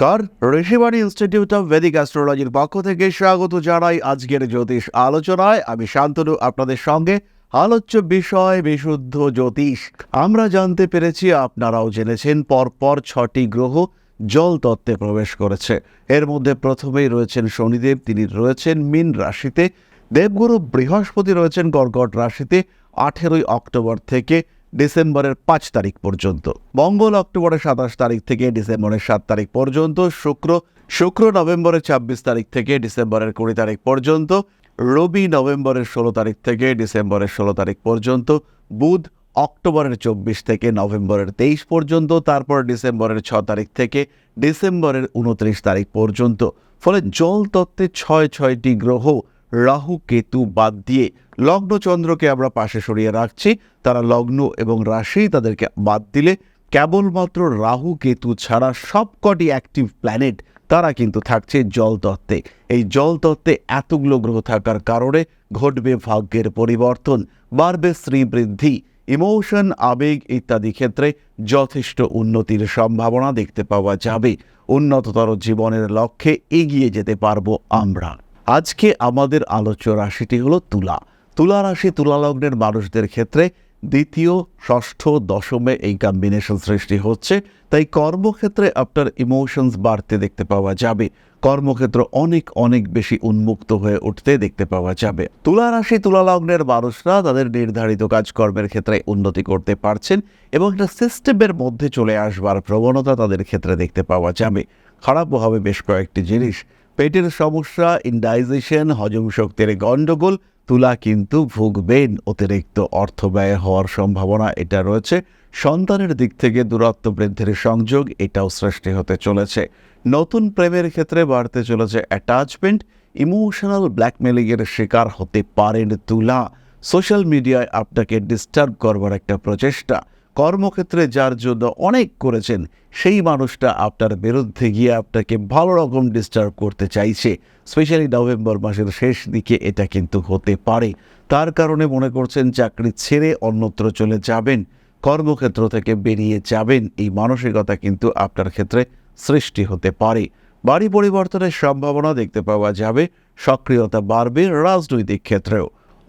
নমস্কার। Rishibani institute of Vedic অ্যাস্ট্রোলজির পক্ষ থেকে স্বাগত জানাই আজকের জ্যোতিষ আলোচনায়। আমি শান্তনু, আপনাদের সঙ্গে আলোচ্য বিষয় বিশুদ্ধ জ্যোতিষ। আমরা জানতে পেরেছি, আপনারাও জেনেছেন, পরপর ছটি গ্রহ জল তত্ত্বে প্রবেশ করেছে। এর মধ্যে প্রথমেই রয়েছেন শনিদেব, তিনি রয়েছেন মীন রাশিতে। দেবগুরু বৃহস্পতি রয়েছেন কর্কট রাশিতে, আঠেরোই অক্টোবর থেকে ডিসেম্বরের পাঁচ তারিখ পর্যন্ত। মঙ্গল, অক্টোবরের সাতাশ তারিখ থেকে ডিসেম্বরের সাত তারিখ পর্যন্ত, শুক্র শুক্র নভেম্বরের ছাব্বিশ তারিখ থেকে ডিসেম্বরের কুড়ি তারিখ পর্যন্ত, রবি নভেম্বরের ষোলো তারিখ থেকে ডিসেম্বরের ষোলো তারিখ পর্যন্ত, বুধ অক্টোবরের চব্বিশ থেকে নভেম্বরের তেইশ পর্যন্ত, তারপর ডিসেম্বরের ছ তারিখ থেকে ডিসেম্বরের উনত্রিশ তারিখ পর্যন্ত। ফলে জল তত্ত্বে ছয় ছয়টি গ্রহ রাহু, কেতু বাদ দিয়ে লগ্ন চন্দ্রকে আমরা পাশে সরিয়ে রাখছি। তারা লগ্ন এবং রাশি তাদেরকে বাদ দিলে কেবলমাত্র রাহু, কেতু ছাড়া সবকটি অ্যাক্টিভ প্ল্যানেট তারা কিন্তু থাকছে জল তত্ত্বে। এই জল তত্ত্বে এতগুলো গ্রহ থাকার কারণে ঘটবে ভাগ্যের পরিবর্তন, বাড়বে শ্রীবৃদ্ধি ইমোশন আবেগ ইত্যাদি ক্ষেত্রে যথেষ্ট উন্নতির সম্ভাবনা দেখতে পাওয়া যাবে। উন্নততর জীবনের লক্ষ্যে এগিয়ে যেতে পারব আমরা। আজকে আমাদের আলোচ্য রাশিটি হলো তুলা। তুলা রাশি তুলা লগ্নের মানুষদের ক্ষেত্রে দ্বিতীয়, ষষ্ঠ, দশমে এই কম্বিনেশন সৃষ্টি হচ্ছে। তাই কর্মক্ষেত্রে আপনার ইমোশনস বাড়তে দেখতে পাওয়া যাবে। কর্মক্ষেত্র অনেক অনেক বেশি উন্মুক্ত হয়ে উঠতে দেখতে পাওয়া যাবে। তুলা রাশি তুলা লগ্নের মানুষরা তাদের নির্ধারিত কাজকর্মের ক্ষেত্রে উন্নতি করতে পারছেন এবং একটা সিস্টেমের মধ্যে চলে আসবার প্রবণতা তাদের ক্ষেত্রে দেখতে পাওয়া যাবে। খারাপও হবে বেশ কয়েকটি জিনিস। পেটের সমস্যা ইনডাইজেশন হজম শক্তির গণ্ডগোল, তুলা কিন্তু ভুগবেন অতিরিক্ত অর্থ ব্যয় হওয়ার সম্ভাবনা এটা রয়েছে। সন্তানের দিক থেকে দূরত্ব বৃদ্ধির সংযোগ এটাও সৃষ্টি হতে চলেছে। নতুন প্রেমের ক্ষেত্রে বাড়তে চলেছে অ্যাটাচমেন্ট ইমোশনাল ব্ল্যাকমেলিংয়ের শিকার হতে পারেন তুলা। সোশ্যাল মিডিয়ায় আপনাকে ডিস্টার্ব করবার একটা প্রচেষ্টা। কর্মক্ষেত্রে যার জন্য অনেক করেছেন, সেই মানুষটা আপনার বিরুদ্ধে গিয়ে আপনাকে ভালো রকম ডিস্টার্ব করতে চাইছে। স্পেশালি নভেম্বর মাসের শেষ দিকে এটা কিন্তু হতে পারে। তার কারণে মনে করছেন চাকরি ছেড়ে অন্যত্র চলে যাবেন, কর্মক্ষেত্র থেকে বেরিয়ে যাবেন। এই মানসিকতা কিন্তু আপনার ক্ষেত্রে সৃষ্টি হতে পারে। বাড়ি পরিবর্তনের সম্ভাবনা দেখতে পাওয়া যাবে, সক্রিয়তা বাড়বে রাজনৈতিক ক্ষেত্রেও।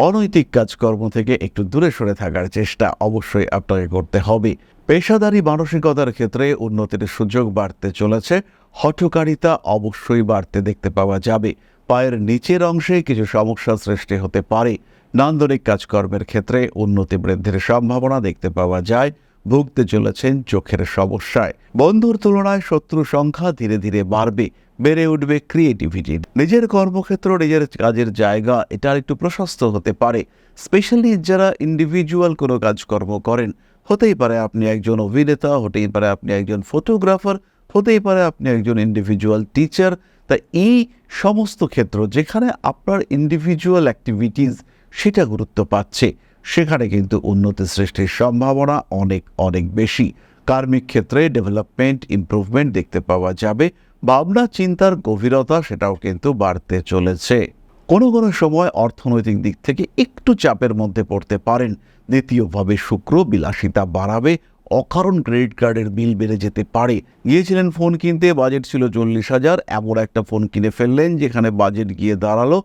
অনৈতিক কাজকর্ম থেকে একটু দূরে সরে থাকার চেষ্টা অবশ্যই আপনাকে করতে হবে। পেশাদারি মানসিকতার ক্ষেত্রে উন্নতির সুযোগ বাড়তে চলেছে। হঠকারিতা অবশ্যই বাড়তে দেখতে পাওয়া যাবে। পায়ের নিচের অংশে কিছু সমস্যা সৃষ্টি হতে পারে। নান্দনিক কাজকর্মের ক্ষেত্রে উন্নতি বৃদ্ধির সম্ভাবনা দেখতে পাওয়া যায়। ভুগতে চলেছেন চোখের সমস্যায় বন্ধুর তুলনায় শত্রু সংখ্যা ধীরে ধীরে বাড়বে, বেড়ে উঠবে ক্রিয়েটিভিটি নিজের কর্মক্ষেত্র, নিজের কাজের জায়গা, এটা একটু প্রশস্ত হতে পারে। স্পেশালি যারা ইন্ডিভিজুয়াল কোনো কাজকর্ম করেন, হতেই পারে আপনি একজন অভিনেতা, হতেই পারে আপনি একজন ফটোগ্রাফার হতেই পারে আপনি একজন ইন্ডিভিজুয়াল টিচার তা এই সমস্ত ক্ষেত্র যেখানে আপনার ইন্ডিভিজুয়াল অ্যাক্টিভিটিস সেটা গুরুত্ব পাচ্ছে। সেখানে কিন্তু উন্নতি সৃষ্টির সম্ভাবনা অনেক অনেক বেশি। কার্মিক ক্ষেত্রে ডেভেলপমেন্ট ইমপ্রুভমেন্ট দেখতে পাওয়া যাবে। ভাবনা, চিন্তার গভীরতা সেটাও কিন্তু বাড়তে চলেছে। কোনো কোনো সময় অর্থনৈতিক দিক থেকে একটু চাপের মধ্যে পড়তে পারেন। দ্বিতীয়ভাবে শুক্র বিলাসিতা বাড়াবে। অকারণ ক্রেডিট কার্ডের বিল বেড়ে যেতে পারে। গিয়েছিলেন ফোন কিনতে বাজেট ছিল চল্লিশ হাজার। এমন একটা ফোন কিনে ফেললেন, যেখানে বাজেট গিয়ে দাঁড়াল।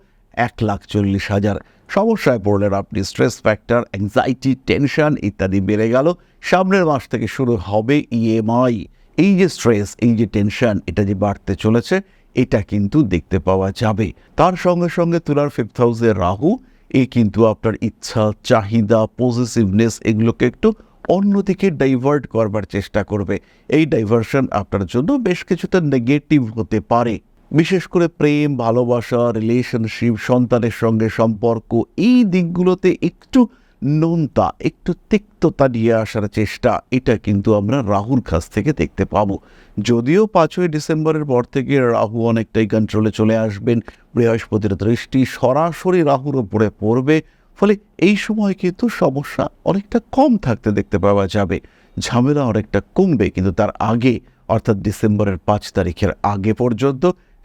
এক লাখ চল্লিশ হাজার। সমস্যায় পড়লেন আপনি স্ট্রেস ফ্যাক্টর অ্যাংজাইটি টেনশন ইত্যাদি বেড়ে গেল। সামনের মাস থেকে শুরু হবে ইএমআই এই যে স্ট্রেস এই যে টেনশন এটা যে বাড়তে চলেছে, এটা কিন্তু দেখতে পাওয়া যাবে। তার সঙ্গে সঙ্গে তুলার ফিফথ হাউসে রাহু, এ কিন্তু আপনার ইচ্ছা, চাহিদা পজিটিভনেস এগুলোকে একটু অন্যদিকে ডাইভার্ট করবার চেষ্টা করবে। এই ডাইভার্সন আপনার জন্য বেশ কিছুটা নেগেটিভ হতে পারে। বিশেষ করে প্রেম, ভালোবাসা রিলেশনশিপ সন্তানের সঙ্গে সম্পর্ক, এই দিকগুলোতে একটু নোনতা একটু তিক্ততা নিয়ে আসার চেষ্টা, এটা কিন্তু আমরা রাহুর কাছ থেকে দেখতে পাবো। যদিও পাঁচই ডিসেম্বরের পর থেকে রাহু অনেকটাই কন্ট্রোলে চলে আসবেন, বৃহস্পতির দৃষ্টি সরাসরি রাহুর ওপরে পড়বে, ফলে এই সময় কিন্তু সমস্যা অনেকটা কম থাকতে দেখতে পাওয়া যাবে। ঝামেলা অনেকটা কমবে, কিন্তু তার আগে, অর্থাৎ ডিসেম্বরের পাঁচ তারিখের আগে পর্যন্ত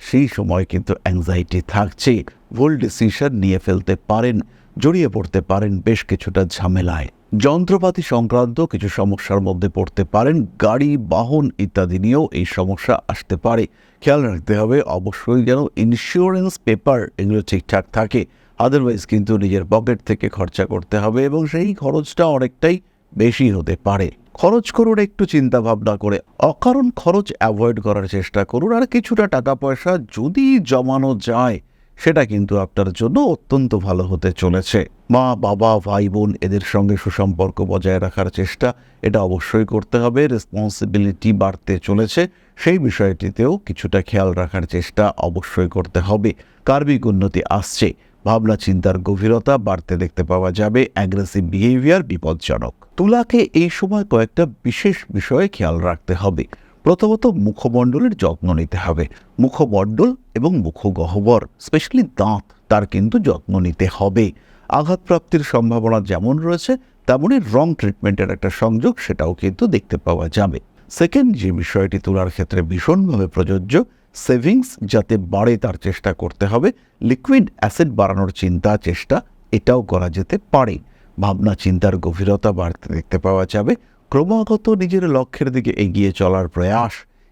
সেই সময় কিন্তু অ্যাংজাইটি থাকছে। ভুল ডিসিশন নিয়ে ফেলতে পারেন, জড়িয়ে পড়তে পারেন বেশ কিছুটা ঝামেলায়। যন্ত্রপাতি সংক্রান্ত কিছু সমস্যার মধ্যে পড়তে পারেন, গাড়ি, বাহন ইত্যাদি নিয়েও এই সমস্যা আসতে পারে। খেয়াল রাখতে হবে, অবশ্যই যেন ইন্স্যুরেন্স পেপার এগুলো ঠিকঠাক থাকে। আদারওয়াইজ কিন্তু নিজের পকেট থেকে খরচা করতে হবে এবং সেই খরচটা অনেকটাই বেশি হতে পারে। খরচ করুন একটু চিন্তা ভাবনা করে। অকারণ খরচ অ্যাভয়েড করার চেষ্টা করুন। আর কিছুটা টাকা পয়সা যদি জমানো যায়, সেটা কিন্তু আপনার জন্য অত্যন্ত ভালো হতে চলেছে। মা, বাবা, ভাই, বোন এদের সঙ্গে সুসম্পর্ক বজায় রাখার চেষ্টা, এটা অবশ্যই করতে হবে। রেসপন্সিবিলিটি বাড়তে চলেছে। সেই বিষয়টিতেও কিছুটা খেয়াল রাখার চেষ্টা অবশ্যই করতে হবে। কার্মিক উন্নতি আসছে? ভাবনা চিন্তার গভীরতা বাড়তে দেখতে পাওয়া যাবে অ্যাগ্রেসিভ বিহেভিয়ার বিপজ্জনক। তুলাকে এই সময় কয়েকটা বিশেষ বিষয়ে খেয়াল রাখতে হবে। প্রথমত মুখমণ্ডলের যত্ন নিতে হবে। মুখমণ্ডল এবং মুখগহ্বর স্পেশালি দাঁত, তার কিন্তু যত্ন নিতে হবে। আঘাতপ্রাপ্তির সম্ভাবনা যেমন রয়েছে তেমনই রং ট্রিটমেন্টের একটা সংযোগ সেটাও কিন্তু দেখতে পাওয়া যাবে। সেকেন্ড যে বিষয়টি তোলার ক্ষেত্রে ভীষণভাবে প্রযোজ্য সেভিংস যাতে বাড়ে তার চেষ্টা করতে হবে। লিকুইড অ্যাসিড বাড়ানোর চিন্তা, চেষ্টা, এটাও করা যেতে পারে। ভাবনা, চিন্তার গভীরতা বাড়তে দেখতে পাওয়া যাবে। ক্রমাগত নিজের লক্ষ্যের দিকে এগিয়ে চলার প্রয়াস,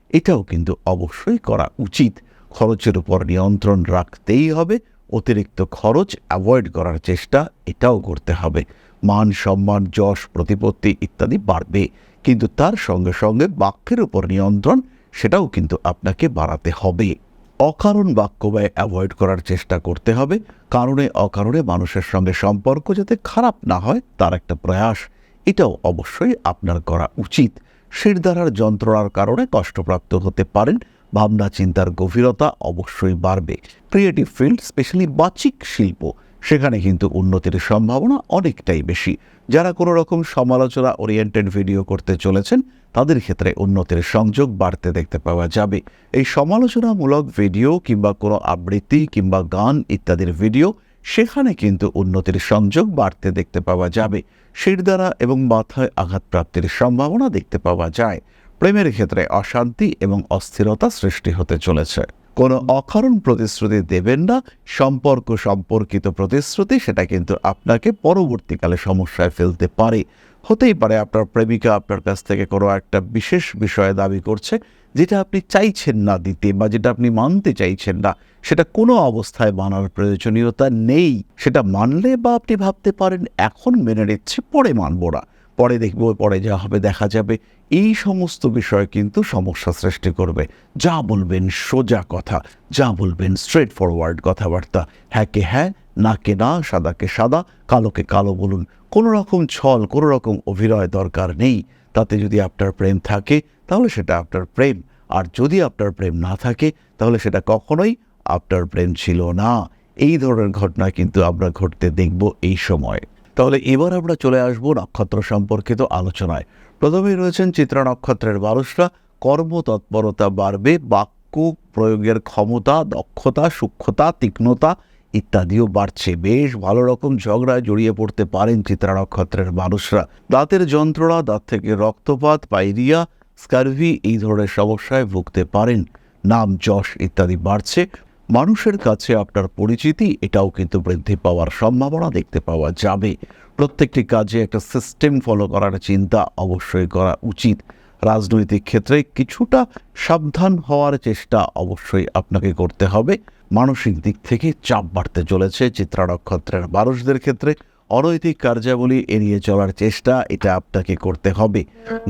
এটাও কিন্তু অবশ্যই করা উচিত। খরচের উপর নিয়ন্ত্রণ রাখতেই হবে। অতিরিক্ত খরচ অ্যাভয়েড করার চেষ্টা, এটাও করতে হবে। মান সম্মান, যশ, প্রতিপত্তি ইত্যাদি বাড়বে। কিন্তু তার সঙ্গে সঙ্গে বাক্যের উপর নিয়ন্ত্রণ সেটাও কিন্তু আপনাকে বাড়াতে হবে। অকারণ বাক্য ব্যয় অ্যাভয়েড করার চেষ্টা করতে হবে। কারণে অকারণে মানুষের সঙ্গে সম্পর্ক যাতে খারাপ না হয়, তার একটা প্রয়াস। এটাও অবশ্যই আপনার করা উচিত। শিরদারার যন্ত্রণার কারণে কষ্টপ্রাপ্ত হতে পারেন। ভাবনা, চিন্তার গভীরতা অবশ্যই বাড়বে। ক্রিয়েটিভ ফিল্ড স্পেশালি বাচিক শিল্প, সেখানে কিন্তু উন্নতির সম্ভাবনা অনেকটাই বেশি। যারা কোনো রকম সমালোচনা ওরিয়েন্টেড ভিডিও করতে চলেছেন, তাদের ক্ষেত্রে উন্নতির সংযোগ বাড়তে দেখতে পাওয়া যাবে। এই সমালোচনামূলক ভিডিও কিংবা কোনো আবৃত্তি কিংবা গান ইত্যাদির ভিডিও সেখানে কিন্তু উন্নতির সংযোগ বাড়তে দেখতে পাওয়া যাবে। শিরদারা এবং মাথায় আঘাতপ্রাপ্তির সম্ভাবনা দেখতে পাওয়া যায়। প্রেমের ক্ষেত্রে অশান্তি এবং অস্থিরতা সৃষ্টি হতে চলেছে। কোনো অকারণ প্রতিশ্রুতি দেবেন না, সম্পর্ক সম্পর্কিত প্রতিশ্রুতি, সেটা কিন্তু আপনাকে পরবর্তীকালে সমস্যায় ফেলতে পারে। হতেই পারে আপনার প্রেমিকা আপনার কাছ থেকে কোনো একটা বিশেষ বিষয়ে দাবি করছে, যেটা আপনি চাইছেন না দিতে বা যেটা আপনি মানতে চাইছেন না। সেটা কোনো অবস্থায় মানার প্রয়োজনীয়তা নেই। সেটা মানলে বা আপনি ভাবতে পারেন, এখন মেনে নিচ্ছে, পরে মানব না। পরে দেখব, পরে যা হবে দেখা যাবে। এই সমস্ত বিষয় কিন্তু সমস্যা সৃষ্টি করবে। যা বলবেন সোজা কথা, যা বলবেন স্ট্রেট ফরওয়ার্ড কথাবার্তা। হ্যাঁকে হ্যাঁ নাকে না, সাদাকে সাদা, কালোকে কালো বলুন। কোনো রকম ছল, কোনো রকম অভিনয় দরকার নেই। তাতে যদি আপনার প্রেম থাকে, তাহলে সেটা আপনার প্রেম। আর যদি আপনার প্রেম না থাকে, তাহলে সেটা কখনোই আপনার প্রেম ছিল না। এই ধরনের ঘটনা কিন্তু আমরা ঘটতে দেখব এই সময়। তাহলে এবার আমরা চলে আসব নক্ষত্র সম্পর্কিত আলোচনায়। প্রথমেই রয়েছেন চিত্রা নক্ষত্রের মানুষরা কর্মতৎপরতা বাড়বে, বাক্য প্রয়োগের ক্ষমতা, দক্ষতা, সূক্ষ্মতা, তীক্ষ্ণতা ইত্যাদিও বাড়ছে। বেশ ভালো রকম ঝগড়ায় জড়িয়ে পড়তে পারেন চিত্রা নক্ষত্রের মানুষরা দাঁতের যন্ত্রণা, দাঁত থেকে রক্তপাত পাইরিয়া স্কারভি এই ধরনের সমস্যায় ভুগতে পারেন। নাম যশ ইত্যাদি বাড়ছে। মানুষের কাছে আপনার পরিচিতি, এটাও কিন্তু বৃদ্ধি পাওয়ার সম্ভাবনা দেখতে পাওয়া যাবে। প্রত্যেকটি কাজে একটা সিস্টেম ফলো করার চিন্তা অবশ্যই করা উচিত। রাজনৈতিক ক্ষেত্রে কিছুটা সাবধান হওয়ার চেষ্টা অবশ্যই আপনাকে করতে হবে। মানসিক দিক থেকে চাপ বাড়তে চলেছে চিত্রা নক্ষত্রের মানুষদের ক্ষেত্রে। অনৈতিক কার্যাবলী এড়িয়ে চলার চেষ্টা, এটা আপনাকে করতে হবে।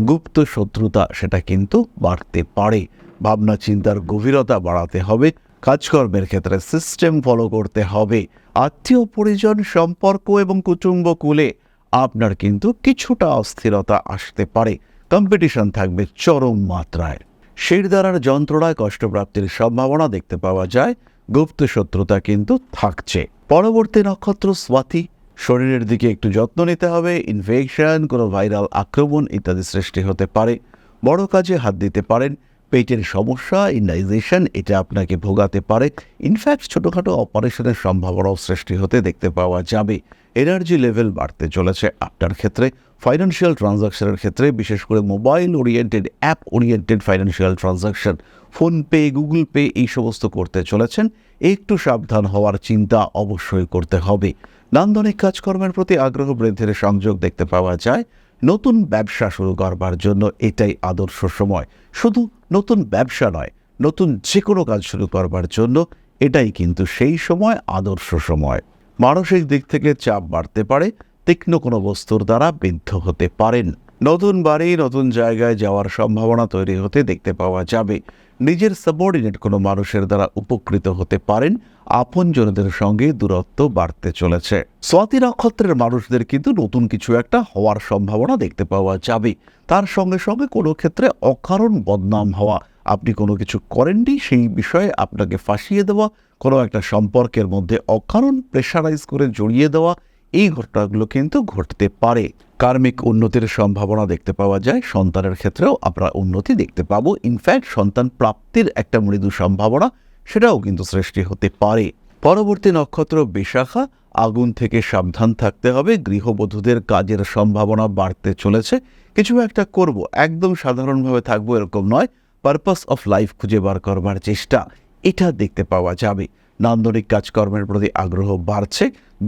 গুপ্ত শত্রুতা, সেটা কিন্তু বাড়তে পারে। ভাবনা চিন্তার গভীরতা বাড়াতে হবে। কাজকর্মের ক্ষেত্রে সিস্টেম ফলো করতে হবে। আত্মীয় পরিজন, সম্পর্ক এবং কুটুম্ব কুলে আপনার কিন্তু কিছুটা অস্থিরতা আসতে পারে। কম্পিটিশন থাকবে চরম মাত্রায়। শিরদারার যন্ত্রণায় কষ্টপ্রাপ্তির সম্ভাবনা দেখতে পাওয়া যায়। গুপ্ত শত্রুতা কিন্তু থাকছে। পরবর্তী নক্ষত্র স্বাতি। শরীরের দিকে একটু যত্ন নিতে হবে। ইনফেকশন কোনো ভাইরাল আক্রমণ ইত্যাদি সৃষ্টি হতে পারে। বড় কাজে হাত দিতে পারেন। পেটের সমস্যা, ইন্ডাইজেশন, এটা আপনাকে ভোগাতে পারে। ইনফ্যাক্ট ছোটোখাটো অপারেশনের সম্ভাবনাও সৃষ্টি হতে দেখতে পাওয়া যাবে। এনার্জি লেভেল বাড়তে চলেছে আপনার ক্ষেত্রে। ফাইন্যান্সিয়াল ট্রানজাকশনের ক্ষেত্রে, বিশেষ করে mobile oriented app oriented financial transaction PhonePe Google Pay এই সমস্ত করতে চলেছেন। একটু সাবধান হওয়ার চিন্তা অবশ্যই করতে হবে। নান্দনিক কাজকর্মের প্রতি আগ্রহ, বৃদ্ধির সংযোগ দেখতে পাওয়া যায়। নতুন ব্যবসা শুরু করবার জন্য এটাই আদর্শ সময়। শুধু নতুন ব্যবসা নয়, নতুন যে কোনো কাজ শুরু করবার জন্য এটাই কিন্তু সেই সময় আদর্শ সময়। মানসিক দিক থেকে চাপ বাড়তে পারে, তীক্ষ্ণ কোনো বস্তুর দ্বারা বিদ্ধ হতে পারেন। নতুন বাড়ি, নতুন জায়গায় যাওয়ার সম্ভাবনা তৈরি হতে দেখতে পাওয়া যাবে। নিজের সাবঅর্ডিনেট কোনো মানুষের দ্বারা উপকৃত হতে পারেন, আপনজনদের সঙ্গে দূরত্ব বাড়তে চলেছে। স্বাতি নক্ষত্রের মানুষদের কিন্তু নতুন কিছু একটা হওয়ার সম্ভাবনা দেখতে পাওয়া যাবে। তার সঙ্গে সঙ্গে কোনো ক্ষেত্রে অকারণ বদনাম হওয়া। আপনি কোনো কিছু করেননি, সেই বিষয়ে আপনাকে ফাঁসিয়ে দেওয়া, কোনো একটা সম্পর্কের মধ্যে অকারণ প্রেশারাইজ করে জড়িয়ে দেওয়া, এই ঘটনাগুলো কিন্তু ঘটতে পারে। কার্মিক উন্নতির সম্ভাবনা দেখতে পাওয়া যায়। সন্তানের ক্ষেত্রেও আমরা উন্নতি দেখতে পাবো। ইনফ্যাক্ট সন্তান প্রাপ্তির একটা মৃদু সম্ভাবনা, সেটাও কিন্তু সৃষ্টি হতে পারে। পরবর্তী নক্ষত্র বিশাখা, আগুন থেকে সাবধান থাকতে হবে। গৃহবধূদের কাজের সম্ভাবনা বাড়তে চলেছে। কিছু একটা করব, একদম সাধারণভাবে থাকব এরকম নয়। পারপাস অফ লাইফ খুঁজে বার করবার চেষ্টা, এটা দেখতে পাওয়া যাবে। নান্দনিক কাজকর্মের প্রতি আগ্রহ বাড়ছে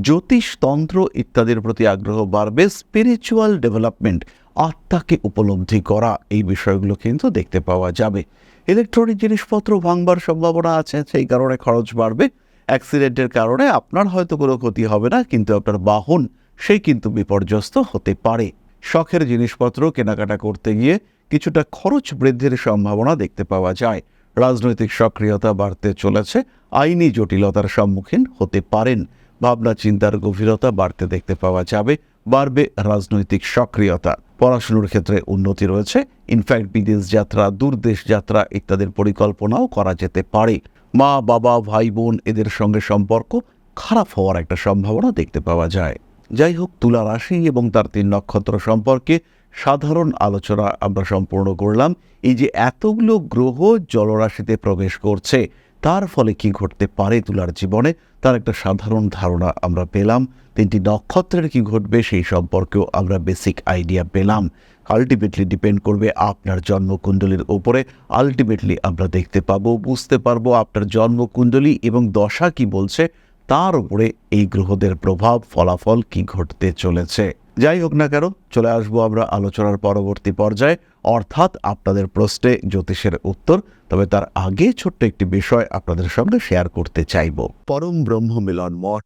জ্যোতিষতন্ত্র ইত্যাদির প্রতি আগ্রহ বাড়বে স্পিরিচুয়াল ডেভেলপমেন্ট আত্মাকে উপলব্ধি করা, এই বিষয়গুলো কিন্তু দেখতে পাওয়া যাবে। ইলেকট্রনিক জিনিসপত্র ভাঙবার সম্ভাবনা আছে, সেই কারণে খরচ বাড়বে। অ্যাক্সিডেন্টের কারণে আপনার হয়তো কোনো ক্ষতি হবে না, কিন্তু আপনার বাহন সেই কিন্তু বিপর্যস্ত হতে পারে। শখের জিনিসপত্র কেনাকাটা করতে গিয়ে কিছুটা খরচ বৃদ্ধির সম্ভাবনা দেখতে পাওয়া যায়। রাজনৈতিক সক্রিয়তা বাড়তে চলেছে, আইনি জটিলতার সম্মুখীন হতে পারেন। ভাবনা, চিন্তার গভীরতা বাড়তে দেখতে পাওয়া যাবে, বাড়বে রাজনৈতিক সক্রিয়তা। পড়াশুনোর ক্ষেত্রে উন্নতি রয়েছে, ইনফ্যাক্ট বিদেশ যাত্রা দূরদেশ যাত্রা ইত্যাদির পরিকল্পনাও করা যেতে পারে। মা, বাবা, ভাই, বোন এদের সঙ্গে সম্পর্ক খারাপ হওয়ার একটা সম্ভাবনা দেখতে পাওয়া যায়। যাই হোক, তুলা রাশি এবং তার তিন নক্ষত্র সম্পর্কে সাধারণ আলোচনা আমরা সম্পূর্ণ করলাম। এই যে এতগুলো গ্রহ জলরাশিতে প্রবেশ করছে, তার ফলে কি ঘটতে পারে তুলার জীবনে? তার একটা সাধারণ ধারণা আমরা পেলাম। তিনটি নক্ষত্রের কি ঘটবে সেই সম্পর্কেও আমরা বেসিক আইডিয়া পেলাম। আলটিমেটলি ডিপেন্ড করবে আপনার জন্মকুণ্ডলীর ওপরে আলটিমেটলি আমরা দেখতে পাবো, বুঝতে পারব আপনার জন্মকুণ্ডলী এবং দশা কি বলছে, তার উপরে এই গ্রহদের প্রভাব, ফলাফল কি ঘটতে চলেছে। যাই হোক না কেন, চলে আসব আমরা আলোচনার পরবর্তী পর্যায়ে। অর্থাৎ আপনাদের প্রশ্নে জ্যোতিষের উত্তর, তবে তার আগে ছোট্ট একটি বিষয় আপনাদের সঙ্গে শেয়ার করতে চাইব। পরম ব্রহ্ম মিলন মঠ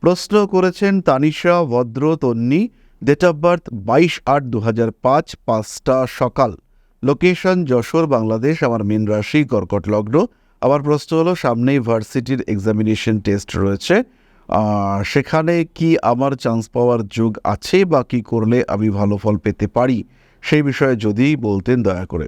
প্রশ্ন করেছেন তানিশা, ভদ্র, তন্নি। ডেট অফ বার্থ বাইশ আট দু হাজার পাঁচ, পাঁচটা সকাল। লোকেশন যশোর, বাংলাদেশ। আমার মীন রাশি, কর্কট লগ্ন। আমার প্রশ্ন হলো, সামনেই ভার্সিটির এক্সামিনেশন টেস্ট রয়েছে। সেখানে কি আমার চান্স পাওয়ার যুগ আছে বা কি করলে আমি ভালো ফল পেতে পারি? সেই বিষয়ে যদি বলতেন দয়া করে।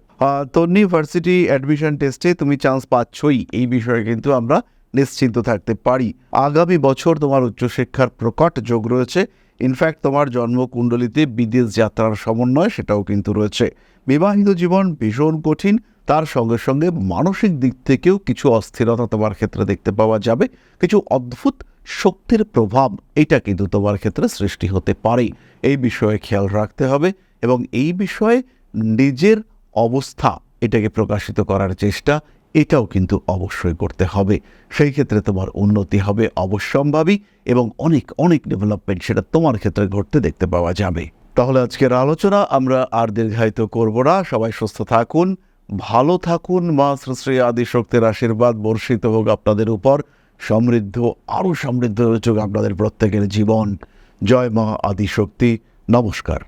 তন্নি, ভার্সিটি অ্যাডমিশন টেস্টে তুমি চান্স পাচ্ছই। এই বিষয়ে কিন্তু আমরা নিশ্চিন্ত থাকতে পারি। আগামী বছর তোমার উচ্চশিক্ষার প্রকট যোগ রয়েছে। ইনফ্যাক্ট তোমার জন্মকুণ্ডলিতে বিদেশ যাত্রার সমন্বয় সেটাও কিন্তু রয়েছে। বিবাহিত জীবন ভীষণ কঠিন, তার সঙ্গে সঙ্গে মানসিক দিক থেকেও কিছু অস্থিরতা তোমার ক্ষেত্রে দেখতে পাওয়া যাবে। কিছু অদ্ভুত শক্তির প্রভাব এটা কিন্তু তোমার ক্ষেত্রে সৃষ্টি হতে পারে। এই বিষয়ে খেয়াল রাখতে হবে এবং এই বিষয়ে নিজের অবস্থা এটাকে প্রকাশিত করার চেষ্টা এটাও কিন্তু অবশ্যই করতে হবে। সেই ক্ষেত্রে তোমার উন্নতি হবে অবশ্যম্ভাবী এবং অনেক অনেক ডেভেলপমেন্ট সেটা তোমার ক্ষেত্রে ঘটতে দেখতে পাওয়া যাবে। তাহলে আজকের আলোচনা আমরা আর দীর্ঘায়িত করব না। সবাই সুস্থ থাকুন, ভালো থাকুন, মা শ্রী আদিশক্তির আশীর্বাদ, বর্ষিত হোক আপনাদের উপর। সমৃদ্ধ, আরও সমৃদ্ধ হয়ে চোখ আপনাদের প্রত্যেকের জীবন। জয় মা আদিশক্তি। নমস্কার।